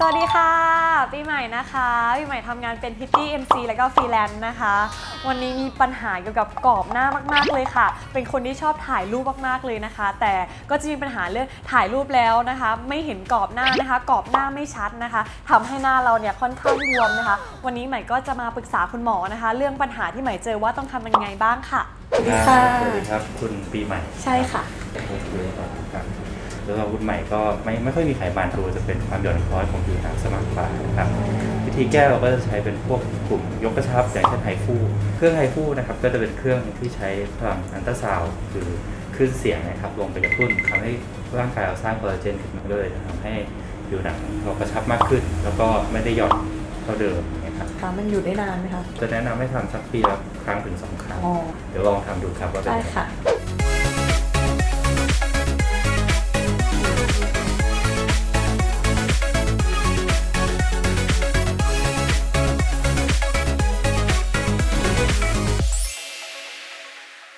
สวัสดีค่ะปีใหม่นะคะปีใหม่ทำงานเป็นพิตตี้เอ็มซีแล้วก็ฟรีแลนซ์นะคะ วันนี้มีปัญหาเกี่ยวกับกรอบหน้ามากๆเลยค่ะ เป็นคนที่ชอบถ่ายรูปมากๆเลยนะคะ แต่ก็จะมีปัญหาเรื่องถ่ายรูปแล้วนะคะ ไม่เห็นกรอบหน้านะคะ กรอบหน้าไม่ชัดนะคะทำให้หน้าเราเนี่ยค่อนข้างบวมนะคะ วันนี้ใหม่ก็จะมาปรึกษาคุณหมอนะคะ เรื่องปัญหาที่ใหม่เจอว่าต้องทำยังไงบ้างค่ะสวัสดีค่ะสวัสดีครับคุณปีใหม่ใช่ค่ะโอเคครับ แล้วก็คุณใหม่ก็ไม่ไม่ค่อยมีไขมันดูจะเป็นความหย่อนคล้อยของผิวหนังสมากกว่านะครับวิธีแก้เราก็จะใช้เป็นพวกกลุ่มยกกระชับอย่างเช่นไฮฟูเครื่องไฮฟูนะครับก็จะเป็นเครื่องที่ใช้พลังอันตราซาวด์คือคลื่นเสียงนะครับลงไปกระตุ้นทำให้ร่างกายเราสร้างคอลลาเจนขึ้นมาเลยทำให้ผิวหนังเรากระชับมากขึ้น แล้วก็ไม่ได้หย่อนเท่าเดิมนะครับค่ะมันอยู่ได้นานไหมคะ จะแนะนำให้ทำสักปีละครั้งถึงสองครั้งอ๋อเดี๋ยวลองทำดูครับว่าเป็นใช่ยังไงค่ะ